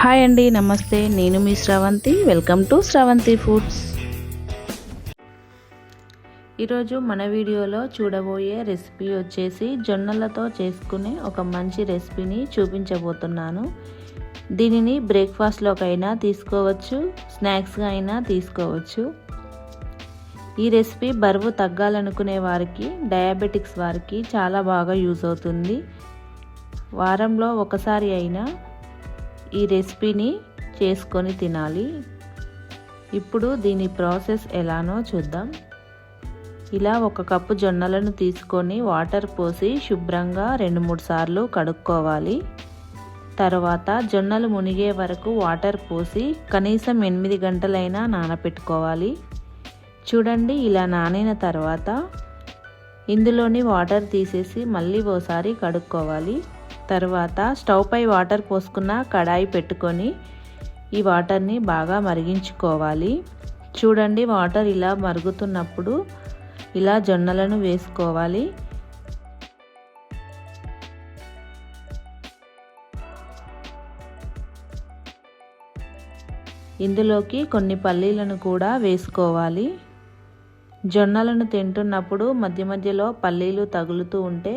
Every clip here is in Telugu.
హాయ్ అండి నమస్తే. నేను మీ Sravanthi. Welcome to Sravanthi foods. ఈరోజు మన వీడియోలో చూడబోయే రెసిపీ వచ్చేసి జొన్నలతో చేసుకునే ఒక మంచి రెసిపీని చూపించబోతున్నాను. దీనిని బ్రేక్ఫాస్ట్లోకైనా తీసుకోవచ్చు స్నాక్స్గా అయినా తీసుకోవచ్చు. ఈ రెసిపీ బరువు తగ్గాలనుకునే వారికి డయాబెటిక్స్ వారికి చాలా బాగా యూజ్ అవుతుంది. వారంలో ఒకసారి అయినా ఈ రెసిపీని చేసుకొని తినాలి. ఇప్పుడు దీని ప్రాసెస్ ఎలానో చూద్దాం. ఇలా ఒక కప్పు జొన్నలను తీసుకొని వాటర్ పోసి శుభ్రంగా రెండు మూడు సార్లు కడుక్కోవాలి. తర్వాత జొన్నలు మునిగే వరకు వాటర్ పోసి కనీసం ఎనిమిది గంటలైనా నానపెట్టుకోవాలి. చూడండి ఇలా నానిన తర్వాత ఇందులోని వాటర్ తీసేసి మళ్ళీ ఓసారి కడుక్కోవాలి. తర్వాత స్టవ్ పై వాటర్ పోసుకున్న కడాయి పెట్టుకొని ఈ వాటర్ని బాగా మరిగించుకోవాలి. చూడండి వాటర్ ఇలా మరుగుతున్నప్పుడు ఇలా జొన్నలను వేసుకోవాలి. ఇందులోకి కొన్ని పల్లీలను కూడా వేసుకోవాలి. జొన్నలను తింటున్నప్పుడు మధ్య మధ్యలో పల్లీలు తగులుతూ ఉంటే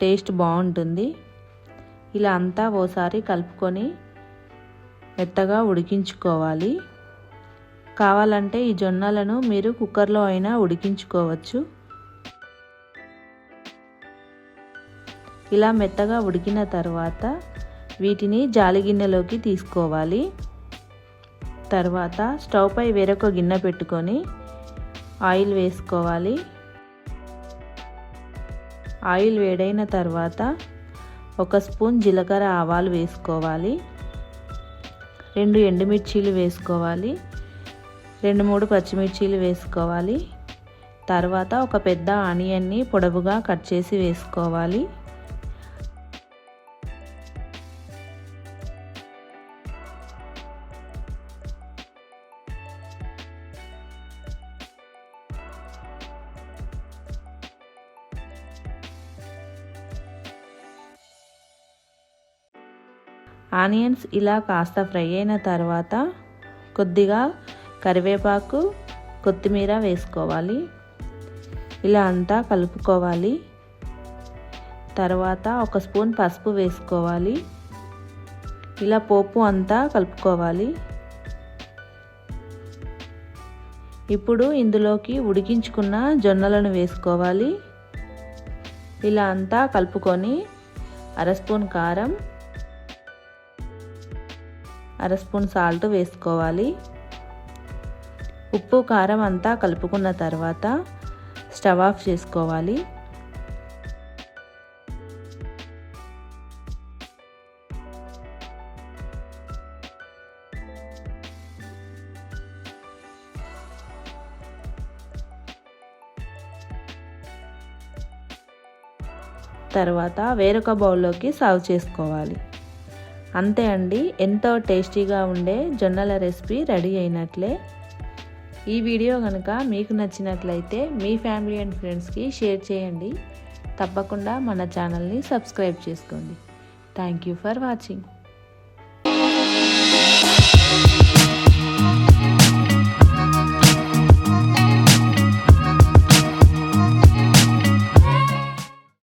టేస్ట్ బాగుంటుంది. ఇలా అంతా ఓసారి కలుపుకొని మెత్తగా ఉడికించుకోవాలి. కావాలంటే ఈ జొన్నలను మీరు కుక్కర్లో అయినా ఉడికించుకోవచ్చు. ఇలా మెత్తగా ఉడికిన తర్వాత వీటిని జాలి గిన్నెలోకి తీసుకోవాలి. తర్వాత స్టవ్ పై వేరొక గిన్నె పెట్టుకొని ఆయిల్ వేసుకోవాలి. ఆయిల్ వేడైన తర్వాత ఒక స్పూన్ జీలకర్ర ఆవాలు వేసుకోవాలి. రెండు ఎండుమిర్చీలు వేసుకోవాలి. రెండు మూడు పచ్చిమిర్చీలు వేసుకోవాలి. తర్వాత ఒక పెద్ద ఆనియన్ని పొడవుగా కట్ చేసి వేసుకోవాలి. ఆనియన్స్ ఇలా కాస్త ఫ్రై అయిన తర్వాత కొద్దిగా కరివేపాకు కొత్తిమీర వేసుకోవాలి. ఇలా అంతా కలుపుకోవాలి. తర్వాత ఒక స్పూన్ పసుపు వేసుకోవాలి. ఇలా పోపు అంతా కలుపుకోవాలి. ఇప్పుడు ఇందులోకి ఉడికించుకున్న జొన్నలను వేసుకోవాలి. ఇలా అంతా కలుపుకొని అర స్పూన్ కారం అర స్పూన్ సాల్ట్ వేసుకోవాలి. ఉప్పు కారం అంతా కలుపుకున్న తర్వాత స్టవ్ ఆఫ్ చేసుకోవాలి. తర్వాత వేరొక బౌల్లోకి సర్వ్ చేసుకోవాలి. అంతే అండి ఎంతో టేస్టీగా ఉండే జొన్నల రెసిపీ రెడీ అయినట్లే. ఈ వీడియో కనుక మీకు నచ్చినట్లయితే మీ ఫ్యామిలీ అండ్ ఫ్రెండ్స్కి షేర్ చేయండి. తప్పకుండా మన ఛానల్ని సబ్స్క్రైబ్ చేసుకోండి. Thank you for watching.